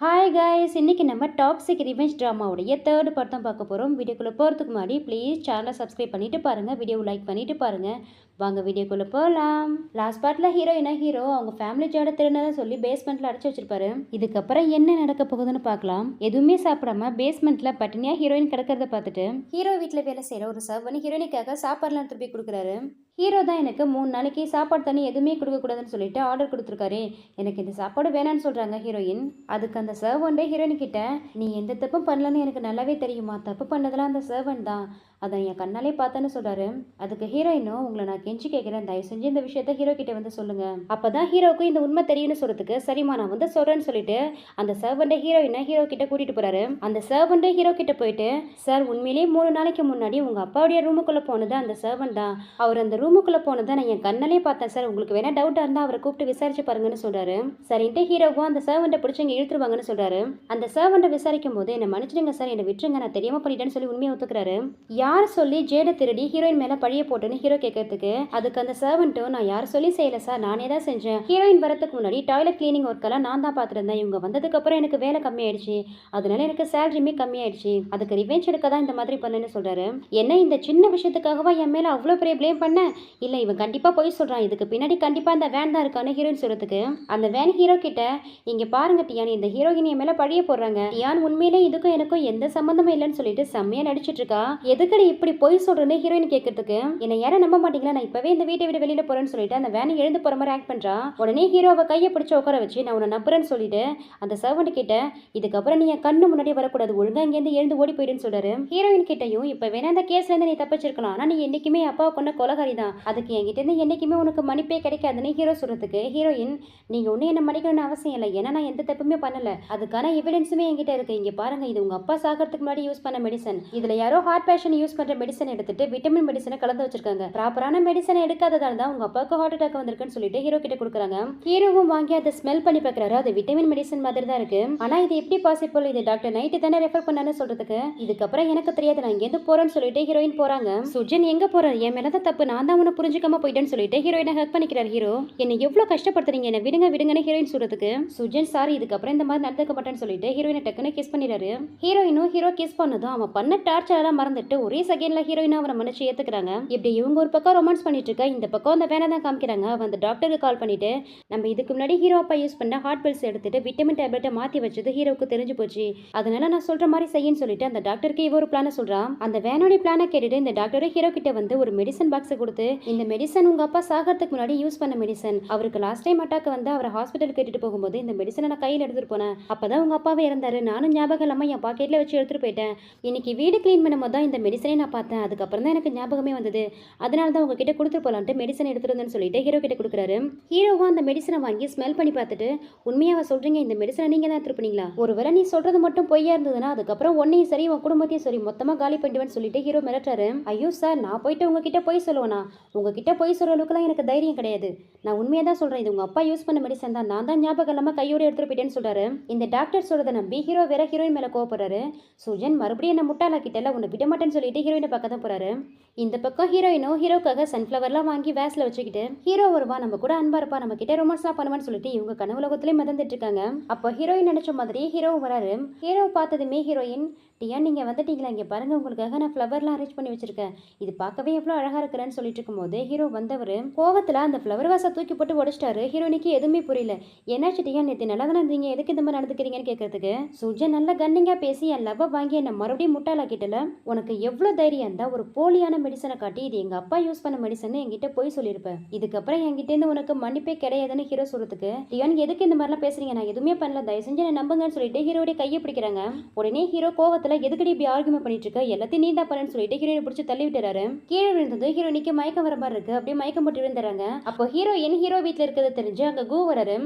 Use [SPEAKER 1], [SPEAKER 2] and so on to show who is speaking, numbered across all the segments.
[SPEAKER 1] Hi guys இன்னைக்கு நம்ம toxic revenge ட்ராமாவுடைய தேர்ட் பார்ட் தான் பார்க்க போகிறோம் வீடியோக்குள்ளே போகிறதுக்கு முன்னாடி ப்ளீஸ் சேனலை சப்ஸ்கிரைப் பண்ணிவிட்டு பாருங்கள் வீடியோ லைக் பண்ணிவிட்டு பாருங்கள் வாங்க வீடியோக்குள்ளே போகலாம் லாஸ்ட் பார்ட்டில் ஹீரோயினா ஹீரோ அவங்க ஃபேமிலி ஜோட திருநதை சொல்லி பேஸ்மெண்ட்டில் அடைச்சி வச்சிருப்பாரு. இதுக்கப்புறம் என்ன நடக்க போகுதுன்னு பார்க்கலாம். எதுவுமே சாப்பிடாம பேஸ்மெண்ட்டில் பட்டினியாக ஹீரோயின் கிடக்கிறத பார்த்துட்டு ஹீரோ வீட்டில் வேலை செய்கிற ஒரு சர்வன் ஹீரோயினுக்காக சாப்பாடுலாம் எடுத்துட்டு போய் கொடுக்குறாரு. ஹீரோ தான் எனக்கு மூணு நாளைக்கு சாப்பாடு தண்ணி எதுவுமே கொடுக்கக்கூடாதுன்னு சொல்லிட்டு ஆர்டர் கொடுத்துருக்காரு. எனக்கு இந்த சாப்பாடு வேணான்னு சொல்கிறாங்க ஹீரோயின். அதுக்கு அந்த சர்வன்டே ஹீரோயின் கிட்ட நீ எந்த தப்பும் பண்ணலன்னு எனக்கு நல்லாவே தெரியுமா? தப்பு பண்ணதெல்லாம் அந்த சர்வன் தான். அதை என் கண்ணாலே பார்த்தேன்னு சொல்கிறாரு அதுக்கு ஹீரோயினும் உங்களை நான் கெஞ்சி கேட்குறேன் தயவு செஞ்சு இந்த விஷயத்த ஹீரோ கிட்டே வந்து சொல்லுங்கள் அப்போ தான் ஹீரோவுக்கு இந்த உண்மை தெரியும்னு சொல்கிறதுக்கு சரிம்மா நான் வந்து சொல்கிறேன்னு சொல்லிட்டு அந்த சர்வன்டே ஹீரோயினை ஹீரோ கிட்ட கூட்டிகிட்டு போகிறாரு அந்த சர்வன்டே ஹீரோ கிட்ட போயிட்டு சார் உண்மையிலேயே மூணு நாளைக்கு முன்னாடி உங்கள் அப்பாவுடைய ரூமுக்குள்ளே போனது அந்த சர்வன் தான். அவர் அந்த ரூமுக்குள்ளே போனதை நான் என் கண்ணாலே பார்த்தேன் சார் உங்களுக்கு வேணால் டவுட்டாக இருந்தால் அவரை கூப்பிட்டு விசாரிச்சு பாருங்கன்னு சொல்கிறாரு சரின்ட்டு ஹீரோவும் அந்த சர்வன்ட்டை பிடிச்சி இங்கே இழுத்துருவாங்கன்னு சொல்கிறாரு அந்த சர்வன்ட்டை விசாரிக்கும் போது என்னை மன்னிச்சிடுங்க சார் என்னை விட்டுருங்க. நான் தெரியாமல் பண்ணிட்டேன்னு சொல்லி உண்மையை ஒத்துக்கிறாரு. யார் யார் சொல்லி ஜேடை திருடி ஹீரோயின் மேலே பழிய போட்டுன்னு ஹீரோ கேட்கறதுக்கு அதுக்கு அந்த சர்வன்ட்டும் நான் யார் சொல்லி செய்யல சார் நானே தான் செஞ்சேன். ஹீரோயின் வரதுக்கு முன்னாடி டாய்லெட் கிளீனிங் ஒர்க்கெல்லாம் நான் தான் பார்த்துருந்தேன். இவங்க வந்ததுக்கு அப்புறம் எனக்கு வேலை கம்மியாயிடுச்சு. அதனால எனக்கு சேலரியுமே கம்மியாயிடுச்சு. அதுக்கு ரிவெஞ்ச் எடுக்க தான் இந்த மாதிரி பண்ணுன்னு சொல்றாரு. என்ன இந்த சின்ன விஷயத்துக்காகவா என் மேலே அவ்வளோ பெரிய ப்ளேம் பண்ண? இல்லை இவன் கண்டிப்பாக போய் சொல்கிறான் இதுக்கு பின்னாடி கண்டிப்பாக அந்த வேன் தான் இருக்கான்னு ஹீரோயின் சொல்கிறதுக்கு அந்த வேன் ஹீரோ கிட்ட இங்கே பாருங்க டியான் இந்த ஹீரோயின் என் மேலே பழிய போடுறாங்க. டியான் உண்மையிலே இதுக்கும் எனக்கும் எந்த சம்மந்தமும் இல்லைன்னு சொல்லிட்டு செம்மையாக நடிச்சிட்டு இருக்கா. எதுக்கு என்னடி இப்படி பொய் சொல்றேன்னு ஹீரோயின் கேட்கறதுக்கு என்னை யாரும் நம்ப மாட்டீங்களா? நான் இப்பவே இந்த வீட்டை விட்டு வெளியில போறேன்னு சொல்லிட்டு அந்த வேனை எழுந்து போற மாதிரி ஆக்ட் பண்றா. உடனே ஹீரோவை கையை பிடிச்சி உட்கார வச்சு நான் உன்னை நம்புறேன்னு சொல்லிட்டு அந்த சர்வன்ட் கிட்ட இதுக்கப்புறம் நீ என் கண்ணு முன்னாடி வரக்கூடாது. ஒழுங்கா இங்கேருந்து எழுந்து ஓடி போயிடுன்னு சொல்றாரு. ஹீரோயின் கிட்டையும் இப்ப வேணா அந்த கேஸ்ல இருந்து நீ தப்பிச்சிருக்கலாம். ஆனா நீ என்னைக்குமே அப்பாவை கொண்ட கொலகாரி தான். அதுக்கு என்கிட்ட இருந்து என்னைக்குமே உனக்கு மன்னிப்பே கிடைக்காதுன்னு ஹீரோ சொல்றதுக்கு ஹீரோயின் நீங்க ஒன்னும் என்ன மன்னிக்கணும்னு அவசியம் இல்லை. ஏன்னா நான் எந்த தப்புமே பண்ணல. அதுக்கான எவிடன்ஸுமே என்கிட்ட இருக்கு. இங்க பாருங்க இது உங்க அப்பா சாகிறதுக்கு முன்னாடி யூஸ் பண்ண மெடிசன் இதுல யாரோ ஹார்ட் பேஷன் யூஸ் பண்ற மெடிசன் எடுத்துட்டு விட்டமின் மெடிசனை கலந்து வச்சிருக்காங்க. ப்ராப்பரான மெடிசனை எடுக்காததால தான் உங்க அப்பாவுக்கு ஹார்ட் அட்டாக் வந்திருக்குன்னு சொல்லிட்டு ஹீரோ கிட்ட கொடுக்குறாங்க. ஹீரோவும் வாங்கி அதை ஸ்மெல் பண்ணி பார்க்குறாரு. அது விட்டமின் மெடிசன் மாதிரி தான் இருக்கு. ஆனா இது எப்படி பாசிபிள் இது டாக்டர் நைட்டு தானே ரெஃபர் பண்ணான்னு சொல்றதுக்கு. இதுக்கப்புறம் எனக்கு தெரியாது. நான் எங்கேருந்து போறேன்னு சொல்லிட்டு ஹீரோயின் போறாங்க. சுஜன் எங்க போறாரு? என் மேல தான் தப்பு. நான் தான் உன்னை புரிஞ்சுக்காம போயிட்டேன்னு சொல்லிட்டு ஹீரோயினை ஹக் பண்ணிக்கிறார் ஹீரோ என்னை எவ்வளவு கஷ்டப்படுத்துறீங்க? என்ன விடுங்க விடுங்கன்னு ஹீரோயின் சொல்றதுக்கு. சுஜன் சாரி இதுக்கப்புறம் இந்த மாதிரி நடந்துக்க மாட்டேன்னு சொல்லிட்டு ஹீரோயினை டக்குன்னு கிஸ் பண்ணிடுறாரு. ஹீரோயினும் ஹீரோ கிஸ் பண்ணதும் அவன் பண்ண டார்ச்சர் எல்லாம் மறந்துட்டு ஒரே செகண்ட்ல ஹீரோயினா அவரை மன்னிச்சு ஏத்துக்கிறாங்க. இப்படி இவங்க ஒரு பக்கம் ரொமான்ஸ் பண்ணிட்டு இருக்க இந்த பக்கம் அந்த வேலை தான் காமிக்கிறாங்க. அந்த டாக்டருக்கு கால் பண்ணிட்டு நம்ம இதுக்கு முன்னாடி ஹீரோ அப்பா யூஸ் பண்ண ஹார்ட் பில்ஸ் எடுத்துட்டு விட்டமின் டேப்லெட்டை மாத்தி வச்சது ஹீரோவுக்கு தெரிஞ்சு போச்சு. அதனால நான் சொல்ற மாதிரி செய்யன்னு சொல்லிட்டு அந்த டாக்டருக்கு இவ ஒரு பிளான சொல்றான். அந்த வேனோட பிளானை கேட்டுட்டு இந்த டாக்டர் ஹீரோ கிட்ட வந்து ஒரு மெடிசன் பாக்ஸை கொடுத்து இந்த மெடிசன் உங்க அப்பா சாகிறதுக்கு முன்னாடி யூஸ் பண்ண மெடிசன் அவருக்கு லாஸ்ட் டைம் அட்டாக் வந்து அவரை ஹாஸ்பிட்டல் கேட்டுட்டு போகும்போது இந்த மெடிசனை நான் கையில் எடுத்துட்டு போனேன். அப்பதான் உங்க அப்பாவே இறந்தாரு. நானும் ஞாபகம் இல்லாம என் பாக்கெட்ல வச்சு எடுத்துட்டு போயிட்டேன். இன்னைக்கு வீடு க்ளீன் பண்ணும்போது தான் இந்த மெடிசன் நான் பார்த்தேன். அதுக்கப்புறம் தான் எனக்கு ஞாபகமே வந்தது. அதனால தான் உங்ககிட்ட கொடுத்துட்டு போலான்ட்டு மெடிசன் எடுத்துகிட்டு சொல்லிட்டு ஹீரோ கிட்ட கொடுக்குறாரு. ஹீரோவும் அந்த மெடிசனை வாங்கி ஸ்மெல் பண்ணி பார்த்துட்டு உண்மையாக சொல்றீங்க இந்த மெடிசனை நீங்கள் தான் எடுத்துட்டு ஒரு ஒருவேளை நீ சொல்கிறது மட்டும் பொய்யா இருந்ததுன்னா அதுக்கப்புறம் உன்னையும் சரி உன் குடும்பத்தையும் சரி மொத்தமாக காலி பண்ணிடுவேன்னு சொல்லிட்டு ஹீரோ மிரட்டாரு ஐயோ சார் நான் போயிட்டு உங்ககிட்ட போய் சொல்லுவேனா? உங்ககிட்ட போய் சொல்கிற அளவுக்குலாம் எனக்கு தைரியம் கிடையாது. நான் உண்மையாக தான் சொல்கிறேன் இது உங்கள் அப்பா யூஸ் பண்ண மெடிசன் தான். நான் தான் ஞாபகம் இல்லாமல் கையோட எடுத்துட்டு போயிட்டேன்னு சொல்கிறாரு இந்த டாக்டர் சொல்கிறத நம்பி ஹீரோ வேற ஹீரோயின் மேலே கோவப்படுறாரு. சுஜன் மறுபடியும் என்ன முட்டாளாக்கிட்டல உன்னை விட மாட்டேன்னு சொல்லி சொல்லிட்டு ஹீரோயினை பார்க்க தான் போகிறாரு இந்த பக்கம் ஹீரோயினோ ஹீரோக்காக சன்ஃப்ளவர்லாம் வாங்கி வேஸில் வச்சுக்கிட்டு ஹீரோ வருவா நம்ம கூட அன்பா இருப்பா நம்ம கிட்ட ரொமான்ஸ்லாம் பண்ணுவான்னு சொல்லிட்டு இவங்க கனவுலகத்திலே மிதந்துட்டு இருக்காங்க. அப்போ ஹீரோயின் நினைச்ச மாதிரி ஹீரோ வராரு. ஹீரோ பார்த்ததுமே ஹீரோயின் டியா நீங்கள் வந்துட்டீங்களா? இங்கே பாருங்கள் உங்களுக்காக நான் ஃப்ளவர்லாம் அரேஞ்ச் பண்ணி வச்சிருக்கேன். இது பார்க்கவே எவ்வளோ அழகாக இருக்கிறேன்னு சொல்லிட்டு இருக்கும்போது ஹீரோ வந்தவர் கோவத்தில் அந்த ஃப்ளவர் வாசை தூக்கி போட்டு உடச்சிட்டாரு. ஹீரோனிக்கு எதுவுமே புரியல. என்னாச்சு டியா நேற்று நல்லா தானே இருந்தீங்க? எதுக்கு இந்த மாதிரி நடந்துக்கிறீங்கன்னு கேட்கறதுக்கு சுஜன் நல்லா கன்னிங்காக பேசி என் லவ்வை வாங்கி என்னை மறுபடியும் முட்டாளாக்கிட்டல. உனக்கு எவ்வளோ தைரியம் இருந்தால் ஒரு போலியான மெடிசனை காட்டி இது எங்கள் அப்பா யூஸ் பண்ண மெடிசன் என்கிட்ட போய் சொல்லியிருப்பேன் இதுக்கப்புறம் என்கிட்டேருந்து உனக்கு மன்னிப்பே கிடையாதுன்னு ஹீரோ சொல்கிறதுக்கு டியான் எதுக்கு இந்த மாதிரிலாம் பேசுறீங்க? நான் எதுவுமே பண்ணல. தயவு செஞ்சு என்ன நம்புங்கன்னு சொல்லிட்டு ஹீரோடைய கையை பிடிக்கிறாங்க. உடனே ஹீரோ கோவத்தில் எதுக்கடி இப்படி ஆர்குமெண்ட் பண்ணிட்டு இருக்க? எல்லாத்தையும் நீ தான் பண்ணு சொல்லிட்டு ஹீரோயின் பிடிச்சி தள்ளி விட்டுறாரு. கீழே விழுந்தது ஹீரோனிக்கு மயக்கம் வர மாதிரி இருக்கு. அப்படியே மயக்கம் போட்டு விழுந்துறாங்க. அப்போ ஹீரோயின் ஹீரோ வீட்டில் இருக்கிறது தெரிஞ்சு அங்கே கூ வராரு.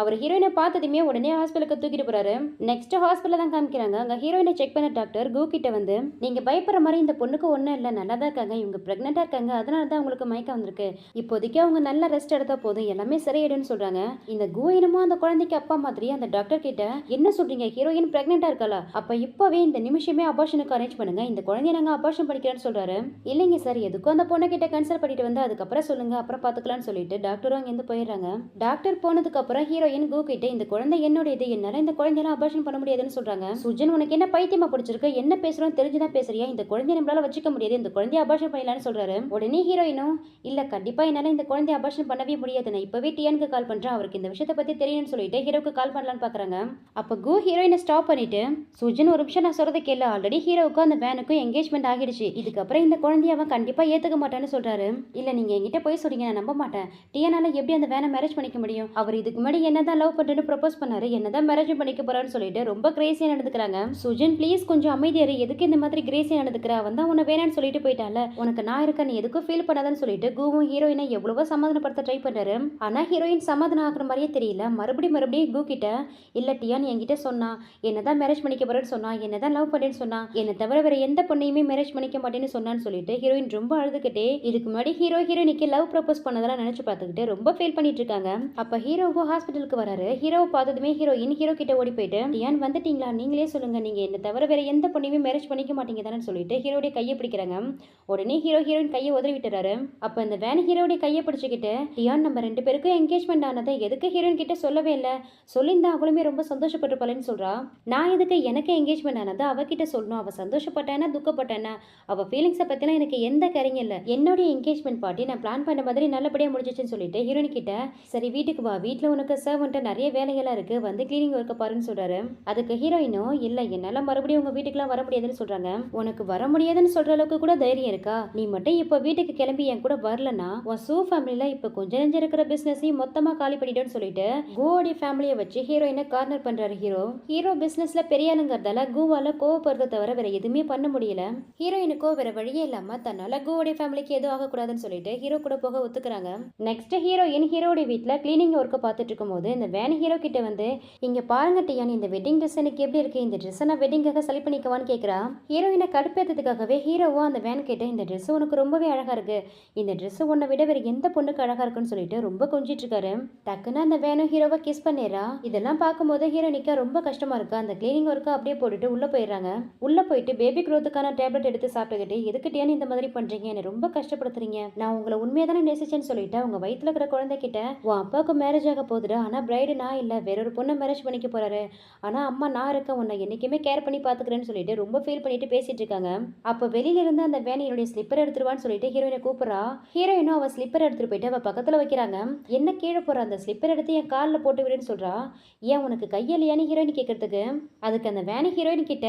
[SPEAKER 1] அவர் ஹீரோயினை பார்த்ததுமே உடனே ஹாஸ்பிட்டலுக்கு தூக்கிட்டு போறாரு. நெக்ஸ்ட் ஹாஸ்பிட்டல் தான் காமிக்கிறாங்க. அங்கே ஹீரோயினை செக் பண்ண டாக்டர் கூ கிட்ட வந்து நீங்க பயப்படுற மாதிரி இந்த பொண்ணுக்கு ஒன்றும் இல்லை. நல்லா தான் இருக்காங்க. இவங்க ப்ரெக்னெண்ட்டாக இருக்காங்க. அதனால தான் உங்களுக்கு மயக்கம் வந்திருக்கு. இப்போதைக்கு அவங்க நல்லா ரெஸ்ட் எடுத்தால் போதும். எல்லாமே சரியாயிடும்னு சொல்றாங்க. இந்த கூ அந்த குழந்தைக்கு அப்பா மாதிரி அந்த டாக்டர் கிட்ட என்ன சொல்றீங்க? ஹீரோயின் ப்ரெக்னெண்ட்டாக இருக்காளா? அப்போ இப்போவே இந்த நிமிஷமே அபார்ஷனுக்கு அரேஞ்ச் பண்ணுங்க. இந்த குழந்தைய நாங்கள் அபார்ஷன் பண்ணிக்கிறேன்னு சொல்கிறாரு இல்லைங்க சார் எதுக்கும் அந்த பொண்ணை கிட்ட கன்சல்ட் பண்ணிட்டு வந்து அதுக்கப்புறம் சொல்லுங்க. அப்புறம் பார்த்துக்கலாம்னு சொல்லிட்டு டாக்டரும் அங்கேருந்து போயிடுறாங்க. டாக்டர் போனதுக்கப்புறம் ஹீரோயின் கூ கிட்ட இந்த குழந்தை என்னோட இது என்னால இந்த குழந்தையெல்லாம் அபார்ஷன் பண்ண முடியாதுன்னு சொல்கிறாங்க சுஜன் உனக்கு என்ன பைத்தியமா பிடிச்சிருக்கு? என்ன பேசுறோம் தெரிஞ்சுதான் பேசுறியா? இந்த குழந்தை குழந்தைய நம்மளால வச்சுக்க முடியாது. இந்த குழந்தைய அபாஷன் பண்ணலான்னு சொல்றாரு. உடனே ஹீரோயினும் இல்ல கண்டிப்பா என்னால இந்த குழந்தைய அபாஷன் பண்ணவே முடியாது. நான் இப்பவே டியானுக்கு கால் பண்றேன். அவருக்கு இந்த விஷயத்தை பத்தி தெரியும்னு சொல்லிட்டு ஹீரோக்கு கால் பண்ணலான்னு பாக்குறாங்க. அப்ப கு ஹீரோயினை ஸ்டாப் பண்ணிட்டு சுஜன் ஒரு நிமிஷம் நான் சொல்றதை கேள்வி ஆல்ரெடி ஹீரோவுக்கும் அந்த வேனுக்கும் என்கேஜ்மெண்ட் ஆகிடுச்சு. இதுக்கப்புறம் இந்த குழந்தைய அவன் கண்டிப்பா ஏத்துக்க மாட்டான்னு சொல்றாரு. இல்ல நீங்க என்கிட்ட போய் சொல்றீங்க நான் நம்ப மாட்டேன். டிஎனால எப்படி அந்த வேனை மேரேஜ் பண்ணிக்க முடியும்? அவர் இதுக்கு முன்னாடி என்னதான் லவ் பண்றேன்னு ப்ரொபோஸ் பண்ணாரு. என்னதான் மேரேஜ் பண்ணிக்க போறான்னு சொல்லிட்டு ரொம்ப கிரேசியா நடந்துக்கிறாங்க. சுஜன் ப்ளீஸ் கொஞ்சம் அமைதியாரு எதுக்கு இந்த மாதிரி கிரேசியா நடந்துக்கிற? அவன் தான் உன்னை வேணான்னு சொல்லிட்டு போயிட்டால உனக்கு நான் இருக்க நீ எதுக்கும் ஃபீல் பண்ணாதன்னு சொல்லிட்டு கூவும் ஹீரோயினை எவ்வளவோ சமாதானப்படுத்த ட்ரை பண்ணாரு ஆனா ஹீரோயின் சமாதானம் ஆகுற மாதிரியே தெரியல. மறுபடியும் மறுபடியும் கூ கிட்ட இல்ல டியான் என்கிட்ட சொன்னா என்னதான் மேரேஜ் பண்ணிக்க போறேன்னு சொன்னா என்னதான் லவ் பண்ணேன்னு சொன்னா என்னை தவிர வேற எந்த பொண்ணையுமே மேரேஜ் பண்ணிக்க மாட்டேன்னு சொன்னான்னு சொல்லிட்டு ஹீரோயின் ரொம்ப அழுதுகிட்டே இதுக்கு முன்னாடி ஹீரோ ஹீரோயினுக்கு லவ் ப்ரப்போஸ் பண்ணதெல்லாம் நினைச்சு பார்த்துக்கிட்டு ரொம்ப ஃபீல் பண்ணிட்டு இருக்காங்க. அப்ப ஹீரோவோ ஹாஸ்பிட்டலுக்கு வராரு. ஹீரோவை பார்த்ததுமே ஹீரோயின் ஹீரோ கிட்ட ஓடி போயிட்டு டியான் வந்துட்டீங்களா? நீங்களே சொல்லுங்க. நீங்க என்ன தவிர வேற எந்த பொண்ணையுமே மேரேஜ் பண்ணிக்க மாட்டீங்க தானே சொல்லிட்டு ஹீரோடைய கையை பிடிக்கிறாங்க. உடனே ஹீரோ ஹீரோயின் கையை உதறி விட்டுறாரு அப்போ இந்த வேன் ஹீரோடைய கையை பிடிச்சிக்கிட்டு டியான் நம்ம ரெண்டு பேருக்கும் என்கேஜ்மெண்ட் ஆனதை எதுக்கு ஹீரோயின் கிட்ட சொல்லவே இல்லை? சொல்லியிருந்தா அவளுமே ரொம்ப சந்தோஷப்பட்டிருப்பாளேன்னு சொல்கிறா நான் எதுக்கு எனக்கு என்கேஜ்மெண்ட் ஆனது அவகிட்ட சொல்லணும்? அவள் சந்தோஷப்பட்டானா துக்கப்பட்டானா? அவள் ஃபீலிங்ஸை பற்றிலாம் எனக்கு எந்த கரையும் இல்லை. என்னுடைய என்கேஜ்மெண்ட் பார்ட்டி நான் பிளான் பண்ண மாதிரி நல்லபடியாக முடிஞ்சிச்சுன்னு சொல்லிட்டு ஹீரோயின் கிட்ட சரி வீட்டுக்கு வா. வீட்டில் உனக்கு சர்வன்ட்ட நிறைய வேலைகள்லாம் இருக்குது வந்து கிளீனிங் ஒர்க்கை பாருன்னு சொல்கிறாரு அதுக்கு ஹீரோயினும் இல்லை என்னால் மறுபடியும் உங்கள் வீட்டுக்குலாம் வர முடியாதுன்னு சொல்கிறாங்க உனக்கு வர முடியாதுன்னு சொல்ற அளவுக்கு கூட தைரியம் இருக்கா? நீ மட்டும் இப்போ வீட்டுக்கு கிளம்பி என் கூட வரலனா உன் சூ ஃபேமிலியில இப்போ கொஞ்ச நெஞ்சம் இருக்கிற பிசினஸையும் மொத்தமா காலி பண்ணிட்டேன்னு சொல்லிட்டு கோடி ஃபேமிலியை வச்சு ஹீரோயினை கார்னர் பண்றாரு ஹீரோ ஹீரோ பிசினஸ்ல பெரிய ஆளுங்கிறதால கூவால கோவப்படுறத தவிர வேற எதுவுமே பண்ண முடியல. ஹீரோயினுக்கோ வேற வழியே இல்லாம தன்னால கோவோடைய ஃபேமிலிக்கு எதுவும் ஆகக்கூடாதுன்னு சொல்லிட்டு ஹீரோ கூட போக ஒத்துக்கிறாங்க. நெக்ஸ்ட் ஹீரோயின் ஹீரோடைய வீட்டில் கிளீனிங் ஒர்க்கை பார்த்துட்டு இருக்கும்போது இந்த வேன் ஹீரோ கிட்ட வந்து இங்க பாருங்க டியான் இந்த வெட்டிங் ட்ரெஸ் எனக்கு எப்படி இருக்கு? இந்த ட்ரெஸ் நான் வெட்டிங்காக செலக்ட் பண்ணிக்கவான்னு கேட்குறா ஹீரோயினை அதுக்காகவே ஹீரோவோ அந்த வேன் கிட்ட இந்த ட்ரெஸ் உனக்கு ரொம்பவே அழகாக இருக்குது இந்த ட்ரெஸ்ஸு உன்னை விட வேற எந்த பொண்ணுக்கு அழகாக இருக்குன்னு சொல்லிட்டு ரொம்ப கொஞ்சிட்ருக்காரு டக்குன்னு அந்த வேனும் ஹீரோவை கிஸ் பண்ணிடுறா. இதெல்லாம் பார்க்கும்போது ஹீரோ நிற்க ரொம்ப கஷ்டமாக இருக்குது அந்த கிளீனிங் ஒர்க்கை அப்படியே போட்டுட்டு உள்ளே போயிடுறாங்க. உள்ளே போயிட்டு பேபி க்ரோத்துக்கான டேப்லெட் எடுத்து சாப்பிட்டுக்கிட்டு எதுக்கு இந்த மாதிரி பண்ணுறீங்க என்னை ரொம்ப கஷ்டப்படுத்துறீங்க. நான் உங்களை உண்மையை தானே நேசிச்சேன்னு சொல்லிட்டு அவங்க வயிற்றுல இருக்கிற குழந்தைகிட்ட உன் அப்பாவுக்கு மேரேஜ் ஆக போகுதுடா. ஆனால் பிரைடு நான் இல்ல. வேறொரு பொண்ணை மேரேஜ் பண்ணிக்க போகிறாரு ஆனால் அம்மா நான் இருக்க உன்னை என்றைக்குமே கேர் பண்ணி பார்த்துக்கிறேன்னு சொல்லிட்டு ரொம்ப ஃபீல் பண்ணிட்டு பேசிட்டு இருக்காங்க. அப்போ வெளியிலிருந்து அந்த வேன் என்னுடைய ஸ்லிப்பர் எடுத்துருவான்னு சொல்லிட்டு ஹீரோயினை கூப்பிட்றா. ஹீரோயினும் அவள் ஸ்லிப்பர் எடுத்துகிட்டு போயிட்டு அவள் பக்கத்தில் வைக்கிறாங்க. என்ன கீழே போகிற அந்த ஸ்லிப்பர் எடுத்து என் காலில் போட்டு விடுன்னு சொல்கிறா ஏன் உனக்கு கையிலையான்னு ஹீரோயின் கேட்கறதுக்கு அதுக்கு அந்த வேனை ஹீரோயின் கிட்ட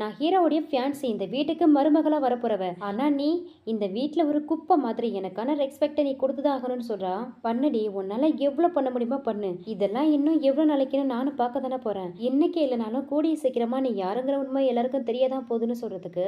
[SPEAKER 1] நான் ஹீரோவுடைய ஃபேன்ஸி இந்த வீட்டுக்கு மருமகளாக வரப்போறவ. ஆனால் நீ இந்த வீட்டில் ஒரு குப்பை மாதிரி எனக்கான ரெஸ்பெக்டை நீ கொடுத்துதாகணும்னு சொல்கிறா பண்ணுடி உன்னால் எவ்வளோ பண்ண முடியுமோ பண்ணு. இதெல்லாம் இன்னும் எவ்வளோ நாளைக்குன்னு நானும் பார்க்க தானே போகிறேன் இன்னைக்கு இல்லைனாலும் கூடிய சீக்கிரமாக நீ யாருங்கிற உண்மை எல்லாருக்கும் தெரியாதான் போகுதுன்னு சொல்கிறதுக்கு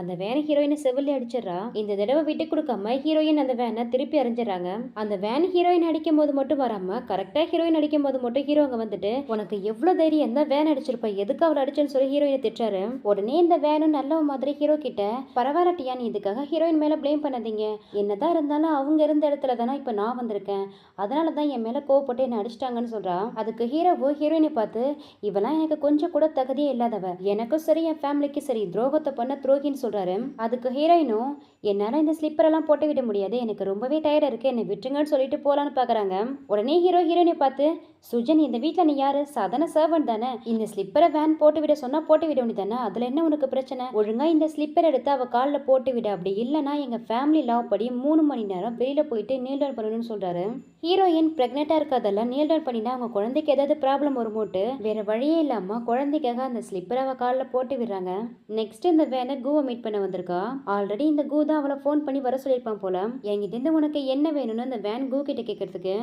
[SPEAKER 1] அந்த வேன் ஹீரோயினை செவிலி அடிச்சிடறா. இந்த தடவை விட்டு கொடுக்காம ஹீரோயின் அந்த வேனை திருப்பி அரைஞ்சிடறாங்க அந்த வேன் ஹீரோயின் அடிக்கும் போது மட்டும் வராம கரெக்டா ஹீரோயின் அடிக்கும் போது மட்டும் ஹீரோ அங்க வந்துட்டு உனக்கு எவ்வளவு தைரியம்? தான் வேன் அடிச்சிருப்ப. எதுக்கு அவளை அடிச்சேன்னு சொல்லி ஹீரோயினை திட்டாரு உடனே இந்த வேனும் நல்ல மாதிரி ஹீரோ கிட்ட பரவாயில்லட்டியா நீ இதுக்காக ஹீரோயின் மேல பிளேம் பண்ணாதீங்க. என்னதான் இருந்தாலும் அவங்க இருந்த இடத்துல தானே இப்ப நான் வந்திருக்கேன். அதனால தான் என் மேல கோவப்பட்டு என்ன அடிச்சிட்டாங்கன்னு சொல்றா. அதுக்கு ஹீரோவோ ஹீரோயினை பார்த்து இவெல்லாம் எனக்கு கொஞ்சம் கூட தகுதியே இல்லாதவ. எனக்கும் சரி என் ஃபேமிலிக்கு சரி. துரோகத்தை பண்ண துரோகின்னு சொல்றாரு. அதுக்கு ஹீரோயினும் என்னால இந்த ஸ்லிப்பரெல்லாம் போட்டு விட முடியாது. எனக்கு ரொம்பவே டயர்டாக இருக்குது என்னை விட்டுருங்கன்னு சொல்லிட்டு போலான்னு பாக்குறாங்க. உடனே ஹீரோ ஹீரோயினை பார்த்து சுஜன் இந்த வீட்டில் நீ யாரு? சாதாரண சர்வன் தானே? இந்த ஸ்லிப்பரை வேன் போட்டு விட சொன்னா போட்டு விட வேண்டியதானே அதுல என்ன உனக்கு பிரச்சனை? ஒழுங்கா இந்த ஸ்லிப்பர் எடுத்து அவ காலில் போட்டு விட அப்படி. இல்லைன்னா எங்க ஃபேமிலி லவ் படி மூணு மணி நேரம் வெளியில போயிட்டு நீல் டவுன் பண்ணணும்னு சொல்றாரு. ஹீரோயின் பிரெக்னெண்டா இருக்கிறதெல்லாம் நீல் டவுன் பண்ணினா அவங்க குழந்தைக்கு ஏதாவது ப்ராப்ளம் வருமோட்டு வேற வழியே இல்லாம குழந்தைக்காக அந்த ஸ்லிப்பரை அவ காலில் போட்டு விடுறாங்க. நெக்ஸ்ட் இந்த வேனை கூவை மீட் பண்ண வந்திருக்கா? ஆல்ரெடி இந்த கூ தான் அவளை ஃபோன் பண்ணி வர சொல்லியிருப்பான் போல. எங்கிட்ட இருந்து உனக்கு என்ன வேணும்னு அந்த வேன் கூ கிட்ட கேட்கறதுக்கு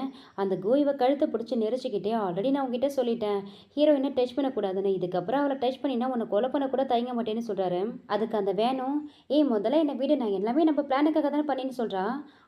[SPEAKER 1] அந்த கூ இவ கழுத்தை பிடிச்சி நெரிச்சுக்கிட்டே ஆல்ரெடி நான் உங்ககிட்ட சொல்லிட்டேன். ஹீரோயினை டச் பண்ணக்கூடாதுன்னு. இதுக்கப்புறம் அவளை டச் பண்ணினா உன்னை கொலை பண்ணக்கூட கூட தயங்க மாட்டேன்னு சொல்கிறாரு அதுக்கு அந்த வேணும் ஏய் முதல்ல என்னை வீடு. நான் எல்லாமே நம்ம பிளானுக்காக தானே பண்ணின்னு சொல்கிறா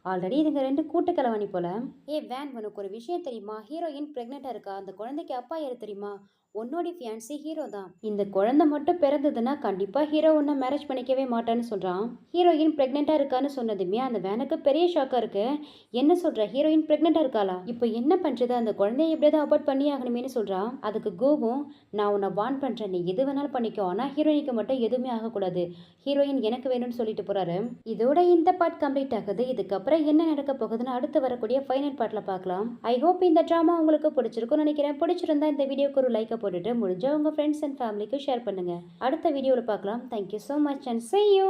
[SPEAKER 1] ஆல்ரெடி இதுங்க ரெண்டு கூட்டு கலவாணி போல. ஏ வேன் உனக்கு ஒரு விஷயம் தெரியுமா? ஹீரோயின் பிரெக்னெண்டா இருக்கா? அந்த குழந்தைக்கு அப்பா யாரு தெரியுமா? உன்னோட ஃபியான்சி ஹீரோ தான். இந்த குழந்தை மட்டும் பிறந்ததுன்னா கண்டிப்பா ஹீரோ உன்னை மேரேஜ் பண்ணிக்கவே மாட்டான்னு சொல்றான். ஹீரோயின் பிரெக்னெண்டா இருக்கான்னு சொன்னதுமே அந்த வேனுக்கு பெரிய ஷாக்கா இருக்கு. என்ன சொல்ற? ஹீரோயின் பிரெக்னெண்டா இருக்காளா? இப்போ என்ன பண்றது? அந்த குழந்தைய எப்படியாவது அபார்ட் பண்ணி ஆகணுமேனு சொல்றான். அதுக்கு கோவும் நான் உன்னை வான் பண்றேன். நீ எது வேணாலும் பண்ணிக்கோ. ஆனா ஹீரோயினுக்கு மட்டும் எதுவுமே ஆகக்கூடாது. ஹீரோயின் எனக்கு வேணும்னு சொல்லிட்டு போறாரு. இதோட இந்த பார்ட் கம்ப்ளீட் ஆகுது. இதுக்கப்புறம் என்ன நடக்க போகுதுன்னு அடுத்து வரக்கூடிய ஃபைனல் பார்ட்டில் பார்க்கலாம். ஐ ஹோப் இந்த ட்ராமா உங்களுக்கு பிடிச்சிருக்கும்னு நினைக்கிறேன். பிடிச்சிருந்தா இந்த வீடியோக்கு ஒரு லைக்கை போட்டுட்டு முடிஞ்ச உங்கள் ஃப்ரெண்ட்ஸ் அண்ட் ஃபேமிலிக்கு ஷேர் பண்ணுங்க. அடுத்த வீடியோவில் பார்க்கலாம். Thank you so much and see you